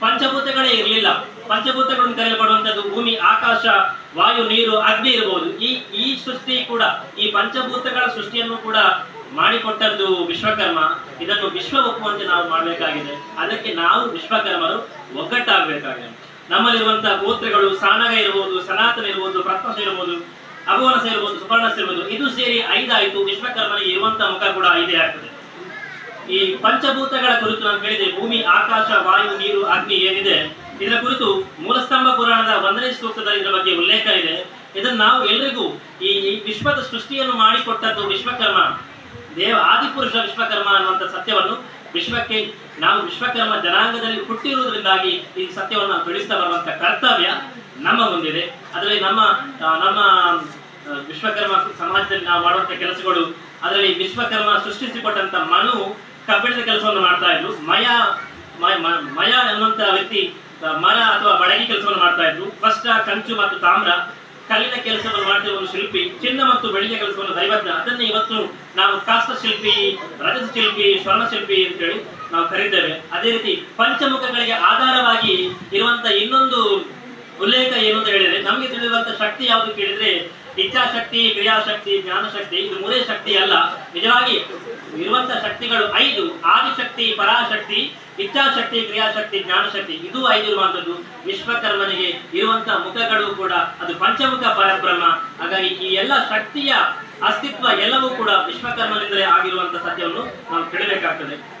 ಪಂಚಭೂತಗಳೇ ಇರಲಿಲ್ಲ. ಪಂಚಭೂತಗಳನ್ನು ಕರೆಯಲ್ಪಡುವಂಥದ್ದು ಭೂಮಿ, ಆಕಾಶ, ವಾಯು, ನೀರು, ಅಗ್ನಿ ಇರಬಹುದು ಈ ಈ ಸೃಷ್ಟಿ ಕೂಡ, ಈ ಪಂಚಭೂತಗಳ ಸೃಷ್ಟಿಯನ್ನು ಕೂಡ ಮಾಡಿಕೊಟ್ಟದ್ದು ವಿಶ್ವಕರ್ಮ. ಇದನ್ನು ವಿಶ್ವ ಒಪ್ಪುವಂತೆ ನಾವು ಮಾಡಬೇಕಾಗಿದೆ. ಅದಕ್ಕೆ ನಾವು ವಿಶ್ವಕರ್ಮರು ಒಗ್ಗಟ್ಟಾಗಬೇಕಾಗಿದೆ. ನಮ್ಮಲ್ಲಿರುವಂತಹ ಗೋತ್ರಗಳು ಸಾನಗ ಇರಬಹುದು ಸನಾತನ ಇರಬಹುದು ಪ್ರತ್ನಸ ಇರಬಹುದು ಅಭವನಸ ಇರಬಹುದು ಸುಪರ್ಣಸ ಇರಬಹುದು ಇದು ಸೇರಿ ಐದಾಯಿತು. ವಿಶ್ವಕರ್ಮನಿಗೆ ಇರುವಂತಹ ಮುಖ ಕೂಡ ಐದೇ ಆಗ್ತದೆ. ಈ ಪಂಚಭೂತಗಳ ಕುರಿತು ನಾನು ಹೇಳಿದೆ ಭೂಮಿ, ಆಕಾಶ, ವಾಯು, ನೀರು, ಅಗ್ನಿ ಏನಿದೆ ಇದರ ಕುರಿತು ಮೂಲಸ್ತಂಭ ಪುರಾಣದ ಒಂದನೇ ಸೂಕ್ತದಲ್ಲಿ ಇದರ ಬಗ್ಗೆ ಉಲ್ಲೇಖ ಇದೆ. ಇದನ್ನು ನಾವು ಎಲ್ರಿಗೂ ಈ ವಿಶ್ವದ ಸೃಷ್ಟಿಯನ್ನು ಮಾಡಿಕೊಟ್ಟದ್ದು ವಿಶ್ವಕರ್ಮ. ದೇವ, ಆದಿಪುರುಷ ವಿಶ್ವಕರ್ಮ ಅನ್ನುವಂಥ ಸತ್ಯವನ್ನು ವಿಶ್ವಕ್ಕೆ, ನಾವು ವಿಶ್ವಕರ್ಮ ಜನಾಂಗದಲ್ಲಿ ಹುಟ್ಟಿರುವುದರಿಂದಾಗಿ ಈ ಸತ್ಯವನ್ನು ನಾವು ತಿಳಿಸ್ತಾ ಬರುವಂತ ಕರ್ತವ್ಯ ನಮ್ಮ ಮುಂದಿದೆ. ಅದರಲ್ಲಿ ನಮ್ಮ ನಮ್ಮ ವಿಶ್ವಕರ್ಮ ಸಮಾಜದಲ್ಲಿ ನಾವು ಮಾಡುವಂತ ಕೆಲಸಗಳು, ಅದರಲ್ಲಿ ವಿಶ್ವಕರ್ಮ ಸೃಷ್ಟಿಸಿಕೊಟ್ಟಂತ ಮನು ಕಬ್ಬಿಣದ ಕೆಲಸವನ್ನು ಮಾಡ್ತಾ ಇದ್ರು. ಮಯ ಮಯ ಅನ್ನುವಂತ ವ್ಯಕ್ತಿ ಮರ ಅಥವಾ ಬಡಗಿ ಕೆಲಸವನ್ನು ಮಾಡ್ತಾ ಇದ್ರು. ಕಷ್ಟ ಕಂಚು ಮತ್ತು ತಾಮ್ರ, ಕಲ್ಲಿನ ಕೆಲಸವನ್ನು ಮಾಡ್ತಿರುವ ಒಂದು ಶಿಲ್ಪಿ, ಚಿನ್ನ ಮತ್ತು ಬೆಳ್ಳಿಯ ಕೆಲಸವನ್ನು ದೈವಜ್ಞ. ಅದನ್ನೇ ಇವತ್ತು ನಾವು ಕಾಸ್ತ ಶಿಲ್ಪಿ, ರಜತ ಶಿಲ್ಪಿ, ಸ್ವರ್ಣ ಶಿಲ್ಪಿ ಅಂತೇಳಿ ನಾವು ಕರೀತೇವೆ. ಅದೇ ರೀತಿ ಪಂಚಮುಖಗಳಿಗೆ ಆಧಾರವಾಗಿ ಇರುವಂತ ಇನ್ನೊಂದು ಉಲ್ಲೇಖ ಏನು ಅಂತ ಹೇಳಿದ್ರೆ, ನಮಗೆ ತಿಳಿದಿರುವಂತ ಶಕ್ತಿ ಯಾವುದು ಕೇಳಿದ್ರೆ ಇಚ್ಛಾಶಕ್ತಿ, ಕ್ರಿಯಾಶಕ್ತಿ, ಜ್ಞಾನಶಕ್ತಿ, ಇದು ಮೂರೇ ಶಕ್ತಿ ಅಲ್ಲ. ನಿಜವಾಗಿ ಇರುವಂತ ಶಕ್ತಿಗಳು ಐದು. ಆದಿಶಕ್ತಿ, ಪರಾಶಕ್ತಿ, ಇಚ್ಛಾಶಕ್ತಿ, ಕ್ರಿಯಾಶಕ್ತಿ, ಜ್ಞಾನಶಕ್ತಿ. ಇದು ಐದು ಇರುವಂತದ್ದು. ವಿಶ್ವಕರ್ಮನಿಗೆ ಇರುವಂತಹ ಮುಖಗಳು ಕೂಡ ಅದು ಪಂಚಮುಖ ಪರಬ್ರಹ್ಮ. ಹಾಗಾಗಿ ಈ ಎಲ್ಲ ಶಕ್ತಿಯ ಅಸ್ತಿತ್ವ ಎಲ್ಲವೂ ಕೂಡ ವಿಶ್ವಕರ್ಮನಿಂದಲೇ ಆಗಿರುವಂತ ಸತ್ಯವನ್ನು ನಾವು ತಿಳಿಬೇಕಾಗ್ತದೆ.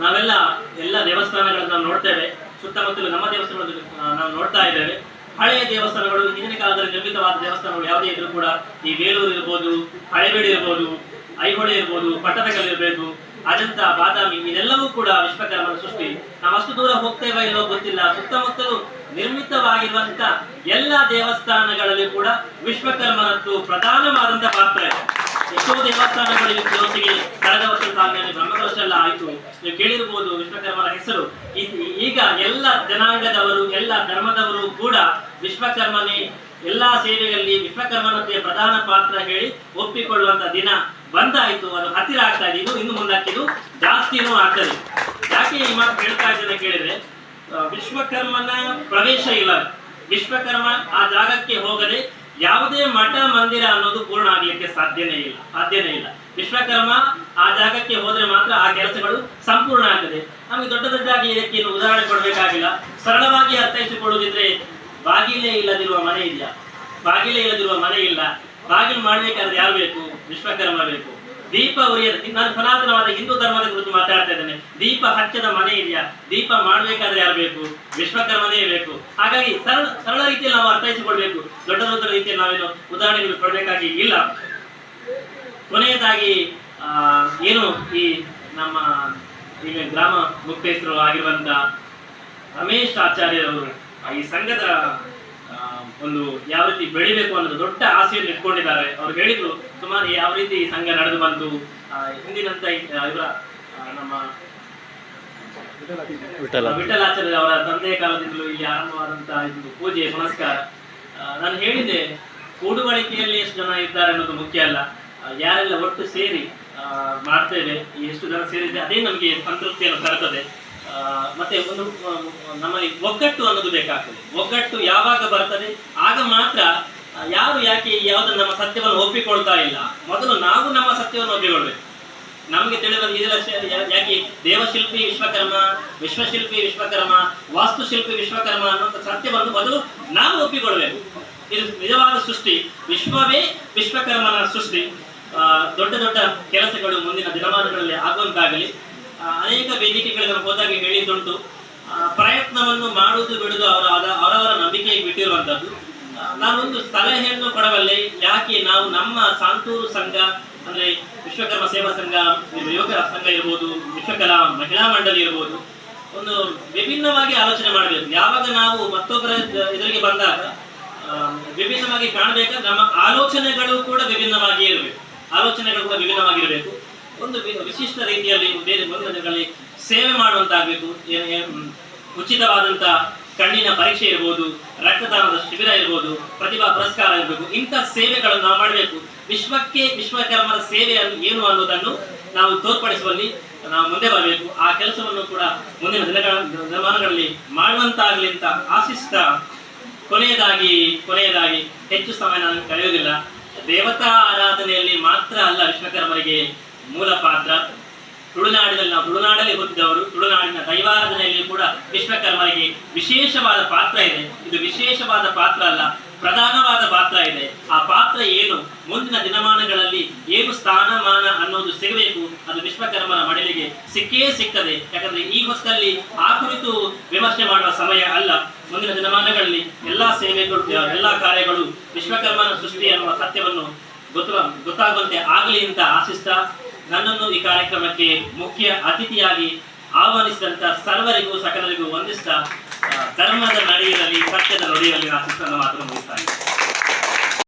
ನಾವೆಲ್ಲ ಎಲ್ಲ ದೇವಸ್ಥಾನಗಳನ್ನು ನಾವು ನೋಡ್ತೇವೆ. ಸುತ್ತಮುತ್ತಲು ನಮ್ಮ ದೇವಸ್ಥಾನದಲ್ಲಿ ನಾವು ನೋಡ್ತಾ ಇದ್ದೇವೆ. ಹಳೆಯ ದೇವಸ್ಥಾನಗಳು, ಹಿಂದಿನ ಕಾಲದಲ್ಲಿ ನಿರ್ಮಿತವಾದ ದೇವಸ್ಥಾನಗಳು ಯಾವುದೇ ಇದ್ರೂ ಕೂಡ ಈ ಬೇಲೂರು ಇರ್ಬೋದು, ಹಳೆಬೇಡಿ ಇರ್ಬೋದು, ಐಹೊಳೆ ಇರ್ಬೋದು ಪಟ್ಟದಕಲ್ ಇರಬೇಕು ಅಜಂತ ಬಾದಾಮಿ, ಇದೆಲ್ಲವೂ ಕೂಡ ವಿಶ್ವಕರ್ಮನ ಸೃಷ್ಟಿ. ನಾವು ಅಷ್ಟು ದೂರ ಹೋಗ್ತೇವೆ ಇಲ್ಲೋ ಗೊತ್ತಿಲ್ಲ. ಸುತ್ತಮುತ್ತಲು ನಿರ್ಮಿತವಾಗಿರುವಂತ ಎಲ್ಲ ದೇವಸ್ಥಾನಗಳಲ್ಲಿ ಕೂಡ ವಿಶ್ವಕರ್ಮನದ್ದು ಪ್ರಧಾನವಾದಂತಹ ಪಾತ್ರ ಇದೆ. ಎಷ್ಟೋ ದೇವಸ್ಥಾನಗಳು ಇವತ್ತಿಗೆ ಕಳೆದ ವರ್ಷ ಸಾಲಿನಲ್ಲಿ ಆಯ್ತು. ನೀವು ಕೇಳಿರ್ಬೋದು ವಿಶ್ವಕರ್ಮನ ಹೆಸರು. ಈಗ ಎಲ್ಲ ಜನಾಂಗದವರು, ಎಲ್ಲ ಧರ್ಮದವರು ಕೂಡ ವಿಶ್ವಕರ್ಮನೇ. ಎಲ್ಲಾ ಸೇವೆಗಳಲ್ಲಿ ವಿಶ್ವಕರ್ಮನದ್ದೇ ಪ್ರಧಾನ ಪಾತ್ರ ಹೇಳಿ ಒಪ್ಪಿಕೊಳ್ಳುವಂತ ದಿನ ಬಂದಾಯ್ತು. ಅದು ಹತ್ತಿರ ಆಗ್ತಾ ಇದೆ. ಇದು ಇನ್ನು ಮುಂದಕ್ಕಿದು ಜಾಸ್ತಿನೂ ಆಗ್ತದೆ. ಯಾಕೆ ಈ ಮಾತು ಹೇಳ್ತಾ ಇದ್ದೇನೆ ಕೇಳಿದ್ರೆ ವಿಶ್ವಕರ್ಮನ ಪ್ರವೇಶ ಇಲ್ಲ. ವಿಶ್ವಕರ್ಮ ಆ ಜಾಗಕ್ಕೆ ಹೋಗದೆ ಯಾವುದೇ ಮಠ ಮಂದಿರ ಅನ್ನೋದು ಪೂರ್ಣ ಆಗ್ಲಿಕ್ಕೆ ಸಾಧ್ಯನೇ ಇಲ್ಲ. ಸಾಧ್ಯನೇ ಇಲ್ಲ. ವಿಶ್ವಕರ್ಮ ಆ ಜಾಗಕ್ಕೆ ಹೋದ್ರೆ ಮಾತ್ರ ಆ ಕೆಲಸಗಳು ಸಂಪೂರ್ಣ ಆಗ್ತದೆ. ನಮಗೆ ದೊಡ್ಡ ದೊಡ್ಡದಾಗಿ ಇದಕ್ಕೆ ಉದಾಹರಣೆ ಕೊಡಬೇಕಾಗಿಲ್ಲ. ಸರಳವಾಗಿ ಅರ್ಥೈಸಿಕೊಳ್ಳುವುದಿದ್ರೆ, ಬಾಗಿಲೇ ಇಲ್ಲದಿರುವ ಮನೆ ಇದೆಯಾ ಬಾಗಿಲೇ ಇಲ್ಲದಿರುವ ಮನೆ ಇಲ್ಲ. ಬಾಗಿಲು ಮಾಡಬೇಕಾದ್ರೆ ಯಾರು ಬೇಕು? ವಿಶ್ವಕರ್ಮ ಬೇಕು. ದೀಪ ಉರಿಯದ ನಾನು ಸನಾತನವಾದ ಹಿಂದೂ ಧರ್ಮದ ಕುರಿತು ಮಾತಾಡ್ತಾ ಇದ್ದೇನೆ. ದೀಪ ಹಚ್ಚದ ಮನೆ ಇದೆಯಾ? ದೀಪ ಮಾಡಬೇಕಾದ್ರೆ ಯಾರು ಬೇಕು? ವಿಶ್ವಕರ್ಮನೇ ಬೇಕು. ಹಾಗಾಗಿ ಸರಳ ಸರಳ ರೀತಿಯಲ್ಲಿ ನಾವು ಅರ್ಥೈಸಿಕೊಳ್ಬೇಕು. ದೊಡ್ಡ ದೊಡ್ಡ ರೀತಿಯಲ್ಲಿ ನಾವೇನು ಉದಾಹರಣೆಗಳು ಕೊಡಬೇಕಾಗಿ ಇಲ್ಲ. ಕೊನೆಯದಾಗಿ ಆ, ಏನು ಈ ನಮ್ಮ ಈಗ ಗ್ರಾಮ ಮುಖ್ಯಸ್ಥರು ಆಗಿರುವಂತ ರಮೇಶ್ ಆಚಾರ್ಯರವರು ಈ ಸಂಘದ ಒಂದು ಯಾವ ರೀತಿ ಬೆಳಿಬೇಕು ಅನ್ನೋದು ದೊಡ್ಡ ಆಸೆಯನ್ನು ಇಟ್ಕೊಂಡಿದ್ದಾರೆ ಅವ್ರು ಹೇಳಿದ್ರು ಸುಮಾರು ಯಾವ ರೀತಿ ಈ ಸಂಘ ನಡೆದು ಬಂತು ಆ, ಹಿಂದಿನಂತ ಇವರ ನಮ್ಮ ವಿಠಲ್. ವಿಠಲಾಚಾರ್ಯ ಅವರ ತಂದೆಯ ಕಾಲದಿಂದಲೂ ಇಲ್ಲಿ ಆರಂಭವಾದಂತಹ ಇದು ಪೂಜೆ ಪುನಸ್ಕಾರ ನಾನು ಹೇಳಿದೆ ಕೂಡುವಳಿಕೆಯಲ್ಲಿ ಎಷ್ಟು ಜನ ಇದ್ದಾರೆ ಅನ್ನೋದು ಮುಖ್ಯ ಅಲ್ಲ. ಯಾರೆಲ್ಲ ಒಟ್ಟು ಸೇರಿ ಮಾಡ್ತೇವೆ ಎಷ್ಟು ಜನ ಸೇರಿದೆ ಅದೇ ನಮಗೆ ಸಂತೃಪ್ತಿಯನ್ನು ತರ್ತದೆ. ಮತ್ತೆ ಒಂದು ನಮ್ಮಲ್ಲಿ ಒಗ್ಗಟ್ಟು ಅನ್ನೋದು ಬೇಕಾಗ್ತದೆ. ಒಗ್ಗಟ್ಟು ಯಾವಾಗ ಬರ್ತದೆ, ಆಗ ಮಾತ್ರ ಯಾರು ಯಾಕೆ ಯಾವುದನ್ನು ನಮ್ಮ ಸತ್ಯವನ್ನು ಒಪ್ಪಿಕೊಳ್ತಾ ಇಲ್ಲ? ಮೊದಲು ನಾವು ನಮ್ಮ ಸತ್ಯವನ್ನು ಒಪ್ಪಿಕೊಳ್ಬೇಕು. ನಮಗೆ ತಿಳಿದ ಯಾಕೆ ದೇವಶಿಲ್ಪಿ ವಿಶ್ವಕರ್ಮ, ವಿಶ್ವಶಿಲ್ಪಿ ವಿಶ್ವಕರ್ಮ, ವಾಸ್ತುಶಿಲ್ಪಿ ವಿಶ್ವಕರ್ಮ ಅನ್ನುವಂಥ ಸತ್ಯವನ್ನು ಮೊದಲು ನಾವು ಒಪ್ಪಿಕೊಳ್ಬೇಕು. ಇದು ನಿಜವಾದ ಸೃಷ್ಟಿ. ವಿಶ್ವವೇ ವಿಶ್ವಕರ್ಮನ ಸೃಷ್ಟಿ. ದೊಡ್ಡ ದೊಡ್ಡ ಕೆಲಸಗಳು ಮುಂದಿನ ದಿನಮಾನಗಳಲ್ಲಿ ಆಗುವಂತಾಗಲಿ. ಅನೇಕ ವೇದಿಕೆಗಳಿಗೆ ನಾವು ಹೋದಾಗ ಹೇಳಿದ್ದುಂಟು. ಪ್ರಯತ್ನವನ್ನು ಮಾಡುವುದು ಬಿಡುದು ಅವರ ಅವರವರ ನಂಬಿಕೆಗೆ ಬಿಟ್ಟಿರುವಂತದ್ದು ನಾನೊಂದು ಸಲಹೆಯನ್ನು ಕೊಡಬಲ್ಲೆ. ಯಾಕೆ? ನಾವು ನಮ್ಮ ಸಾಂತೂರು ಸಂಘ, ಅಂದ್ರೆ ವಿಶ್ವಕರ್ಮ ಸೇವಾ ಸಂಘ ಯೋಗ ಸಂಘ ಇರ್ಬೋದು, ವಿಶ್ವಕಲಾ ಮಹಿಳಾ ಮಂಡಳಿ ಇರ್ಬೋದು. ಒಂದು ವಿಭಿನ್ನವಾಗಿ ಆಲೋಚನೆ ಮಾಡಬೇಕು. ಯಾವಾಗ ನಾವು ಮತ್ತೊಬ್ಬರ ಎದುರಿಗೆ ಬಂದಾಗ ವಿಭಿನ್ನವಾಗಿ ಕಾಣಬೇಕಾದ್ರೆ ನಮ್ಮ ಆಲೋಚನೆಗಳು ಕೂಡ ವಿಭಿನ್ನವಾಗಿ ಇರಬೇಕು. ಆಲೋಚನೆಗಳು ಕೂಡ ವಿಭಿನ್ನವಾಗಿರಬೇಕು. ಒಂದು ವಿಶಿಷ್ಟ ರೀತಿಯಲ್ಲಿ ಬೇರೆ ಮುಂದಿನಗಳಲ್ಲಿ ಸೇವೆ ಮಾಡುವಂತಾಗಬೇಕು. ಏ- ಏ- ಉಚಿತವಾದಂತ ಕಣ್ಣಿನ ಪರೀಕ್ಷೆ ಇರ್ಬೋದು, ರಕ್ತದಾನದ ಶಿಬಿರ ಇರ್ಬೋದು, ಪ್ರತಿಭಾ ಪುರಸ್ಕಾರ ಇರಬೇಕು. ಇಂಥ ಸೇವೆಗಳನ್ನು ನಾವು ಮಾಡಬೇಕು. ವಿಶ್ವಕ್ಕೆ ವಿಶ್ವಕರ್ಮರ ಸೇವೆಯನ್ನು ಏನು ಅನ್ನೋದನ್ನು ನಾವು ತೋರ್ಪಡಿಸುವಲ್ಲಿ ನಾವು ಮುಂದೆ ಬರಬೇಕು. ಆ ಕೆಲಸವನ್ನು ಕೂಡ ಮುಂದಿನ ದಿನಗಳ ದಿನಮಾನಗಳಲ್ಲಿ ಮಾಡುವಂತಾಗಲಿ ಅಂತ ಆಶಿಸ್ತಾ ಕೊನೆಯದಾಗಿ ಕೊನೆಯದಾಗಿ ಹೆಚ್ಚು ಸಮಯ ನಾನು ಕಳೆಯುವುದಿಲ್ಲ. ದೇವತಾ ಆರಾಧನೆಯಲ್ಲಿ ಮಾತ್ರ ಅಲ್ಲ ವಿಶ್ವಕರ್ಮರಿಗೆ ಮೂಲ ಪಾತ್ರ. ತುಳುನಾಡಿನಲ್ಲಿ ನಾವು ತುಳುನಾಡಲ್ಲಿ ಹುಟ್ಟಿದವರು, ತುಳುನಾಡಿನ ದೈವಾರಾಧನೆಯಲ್ಲಿ ಕೂಡ ವಿಶ್ವಕರ್ಮರಿಗೆ ವಿಶೇಷವಾದ ಪಾತ್ರ ಇದೆ. ಇದು ವಿಶೇಷವಾದ ಪಾತ್ರ ಅಲ್ಲ ಪ್ರಧಾನವಾದ ಪಾತ್ರ ಇದೆ. ಆ ಪಾತ್ರ ಏನು? ಮುಂದಿನ ದಿನಮಾನಗಳಲ್ಲಿ ಏನು ಸ್ಥಾನಮಾನ ಅನ್ನೋದು ಸಿಗಬೇಕು, ಅದು ವಿಶ್ವಕರ್ಮನ ಮಡಲಿಗೆ ಸಿಕ್ಕೇ ಸಿಗ್ತದೆ. ಯಾಕಂದ್ರೆ ಈ ಹೊತ್ತಲ್ಲಿ ಆ ಕುರಿತು ವಿಮರ್ಶೆ ಮಾಡುವ ಸಮಯ ಅಲ್ಲ. ಮುಂದಿನ ದಿನಮಾನಗಳಲ್ಲಿ ಎಲ್ಲಾ ಸೇವೆಗಳು ಎಲ್ಲಾ ಕಾರ್ಯಗಳು ವಿಶ್ವಕರ್ಮನ ಸೃಷ್ಟಿ ಅನ್ನುವ ಸತ್ಯವನ್ನು ಗೊತ್ತ, ಗೊತ್ತಾಗುವಂತೆ ಆಗಲಿ ಅಂತ ಆಶಿಸ್ತಾ ನನ್ನನ್ನು ಈ ಕಾರ್ಯಕ್ರಮಕ್ಕೆ ಮುಖ್ಯ ಅತಿಥಿಯಾಗಿ ಆಹ್ವಾನಿಸಿದಂತ ಸರ್ವರಿಗೂ ಸಕಲರಿಗೂ ಒಂದಿಷ್ಟ ಧರ್ಮದ ನಡೆಯಲ್ಲಿ ಸತ್ಯದ ನುಡಿಯಲ್ಲಿ ಆಶಿಸ್ತನ್ನು ಮಾತ್ರ ಮುಗಿಸ್ತಾ